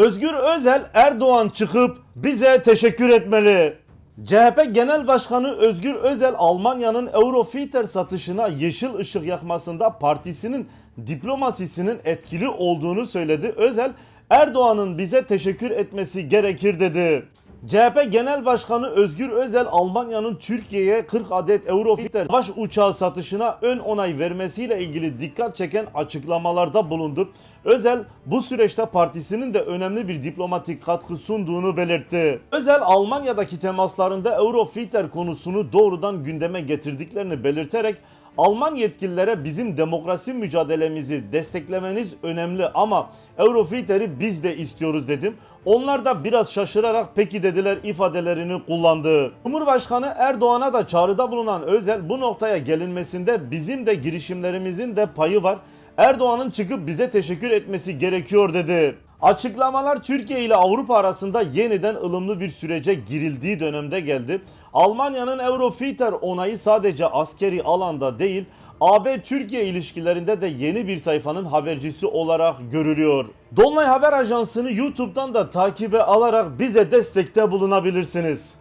Özgür Özel Erdoğan çıkıp bize teşekkür etmeli. CHP Genel Başkanı Özgür Özel Almanya'nın Eurofighter satışına yeşil ışık yakmasında partisinin diplomasisinin etkili olduğunu söyledi. Özel Erdoğan'ın bize teşekkür etmesi gerekir dedi. CHP Genel Başkanı Özgür Özel Almanya'nın Türkiye'ye 40 adet Eurofighter savaş uçağı satışına ön onay vermesiyle ilgili dikkat çeken açıklamalarda bulundu. Özel bu süreçte partisinin de önemli bir diplomatik katkı sunduğunu belirtti. Özel Almanya'daki temaslarında Eurofighter konusunu doğrudan gündeme getirdiklerini belirterek Alman yetkililere bizim demokrasi mücadelemizi desteklemeniz önemli ama Eurofighteri biz de istiyoruz dedim. Onlar da biraz şaşırarak peki dediler ifadelerini kullandı. Cumhurbaşkanı Erdoğan'a da çağrıda bulunan Özel bu noktaya gelinmesinde bizim de girişimlerimizin de payı var. Erdoğan'ın çıkıp bize teşekkür etmesi gerekiyor dedi. Açıklamalar Türkiye ile Avrupa arasında yeniden ılımlı bir sürece girildiği dönemde geldi. Almanya'nın Eurofighter onayı sadece askeri alanda değil, AB-Türkiye ilişkilerinde de yeni bir sayfanın habercisi olarak görülüyor. Dolunay Haber Ajansı'nı YouTube'dan da takibe alarak bize destekte bulunabilirsiniz.